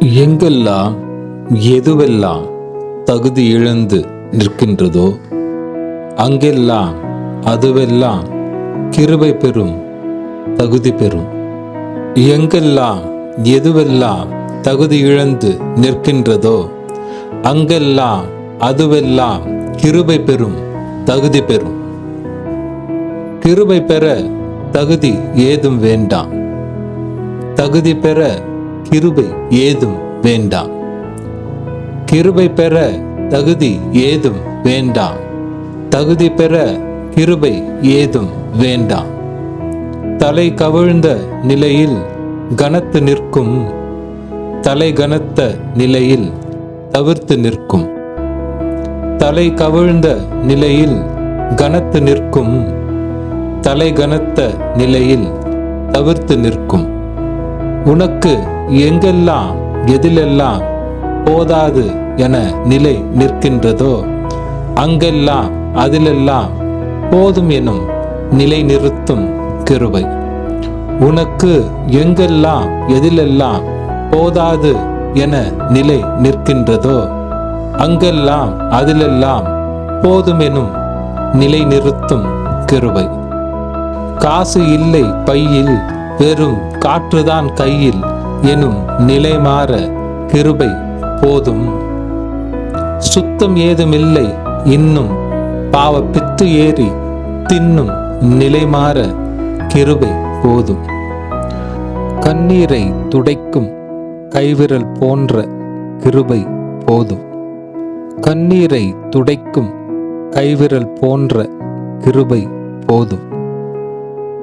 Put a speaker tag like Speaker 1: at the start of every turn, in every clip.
Speaker 1: எங்கெல்லாம் எதுவெல்லாம் தகுதி இழந்து நிற்கின்றதோ அங்கெல்லாம் அதுவெல்லாம் கிருபை பெறும் தகுதி பெறும். எங்கெல்லாம் எதுவெல்லாம் தகுதி இழந்து நிற்கின்றதோ அங்கெல்லாம் அதுவெல்லாம் கிருபை பெறும் தகுதி பெறும். கிருபை பெற தகுதி ஏதும் வேண்டாம். தகுதி பெற கிருபை ஏதும் வேண்டாம். கிருபை பெற தகுதி ஏதும் வேண்டாம். தகுதி பெற கிருபை ஏதும் வேண்டாம். தலை கவிழ்ந்த நிலையில் கனத்து நிற்கும். தலை கனத்த நிலையில் தவிர்த்து நிற்கும். தலை கவிழ்ந்த நிலையில் கனத்து நிற்கும். தலை கனத்த நிலையில் தவிர்த்து நிற்கும். உனக்கு எங்கெல்லாம் எதிலெல்லாம் போதாது என நிலை நிற்கின்றதோ அங்கெல்லாம் அதிலெல்லாம் போதும் எனும் நிலை நிறுத்தும் கிருபை. உனக்கு எங்கெல்லாம் எதிலெல்லாம் போதாது என நிலை நிற்கின்றதோ அங்கெல்லாம் அதிலெல்லாம் போதுமெனும் நிலை நிறுத்தும் கிருபை. காசு இல்லை பையில் வெறும் காற்றுதான் கையில் எனும் நிலை மாற கிருபை போதும். சுத்தம் ஏதுமில்லை இன்னும் பாவ பித்து ஏறி தின்னும் நிலை மாற கிருபை போதும். கண்ணீரை துடைக்கும் கைவிரல் போன்ற கிருபை போதும். கண்ணீரை துடைக்கும் கைவிரல் போன்ற கிருபை போதும்.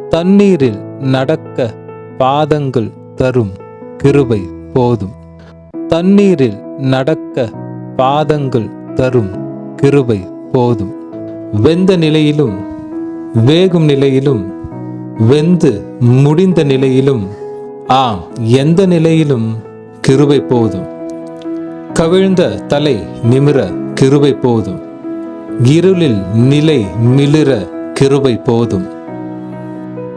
Speaker 1: தண்ணீரில் நடக்க பாதங்கள் தரும் கிருபை போதும். தண்ணீரில் நடக்க பாதங்கள் தரும் கிருபை போதும். வெந்த நிலையிலும் வேகும் நிலையிலும் வெந்து முடிந்த நிலையிலும் ஆம் எந்த நிலையிலும் கிருபை போதும். கவிழ்ந்த தலை நிமிர கிருபை போதும். இருளில் நிலை மிளிர கிருபை போதும்.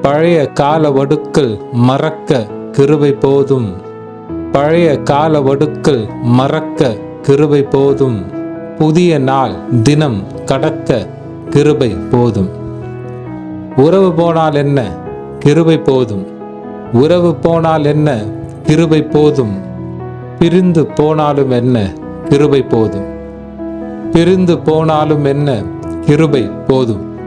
Speaker 1: பழைய கால வடுக்கள் மறக்க கிருவை போதும். பழைய கால வடுக்கள் மறக்க கிருவை போதும். புதிய நாள் தினம் கடக்க கிருபை போதும். உறவு போனால் என்ன? கிருபை போதும். உறவு போனால் என்ன? கிருபை போதும். பிரிந்து போனாலும் என்ன? கிருபை போதும். பிரிந்து போனாலும் என்ன? கிருபை போதும்.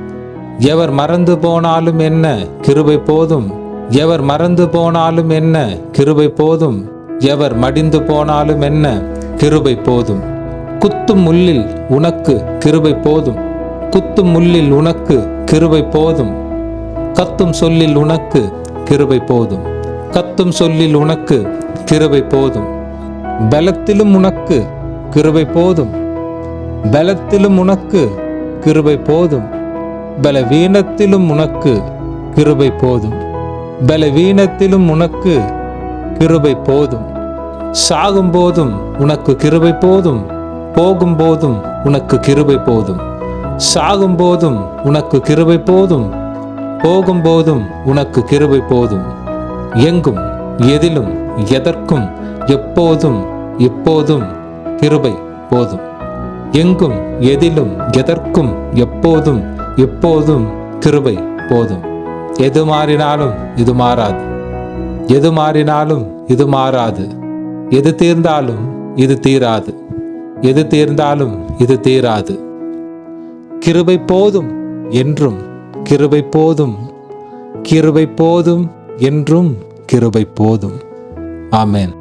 Speaker 1: எவர் மறந்து போனாலும் என்ன? கிருபை போதும். எவர் மறந்து போனாலும் என்ன? கிருபை போதும். எவர் மடிந்து போனாலும் என்ன? கிருபை போதும். குத்தும் முள்ளில் உனக்கு கிருபை போதும். குத்தும் முள்ளில் உனக்கு கிருபை போதும். கத்தும் சொல்லில் உனக்கு கிருபை போதும். கத்தும் சொல்லில் உனக்கு கிருபை போதும். பலத்திலும் உனக்கு கிருபை போதும். பலத்திலும் உனக்கு கிருபை போதும். பலவீனத்திலும் உனக்கு கிருபை போதும். பலவீனத்திலும் உனக்கு கிருபை போதும். சாகும் போதும் உனக்கு கிருபை போதும். போகும் போதும் உனக்கு கிருபை போதும். சாகும் போதும் உனக்கு கிருபை போதும். போகும் போதும் உனக்கு கிருபை போதும். எங்கும் எதிலும் எதற்கும் எப்போதும் எப்போதும் கிருபை போதும். எங்கும் எதிலும் எதற்கும் எப்போதும் எப்போதும் கிருபை போதும். எது மாறினாலும் இது மாறாது. எது மாறினாலும் இது மாறாது. எது தீர்ந்தாலும் இது தீராது. எது தீர்ந்தாலும் இது தீராது. கிருபை போதும் என்றும் கிருபை போதும். கிருபை போதும் என்றும் கிருபை போதும். ஆமேன்.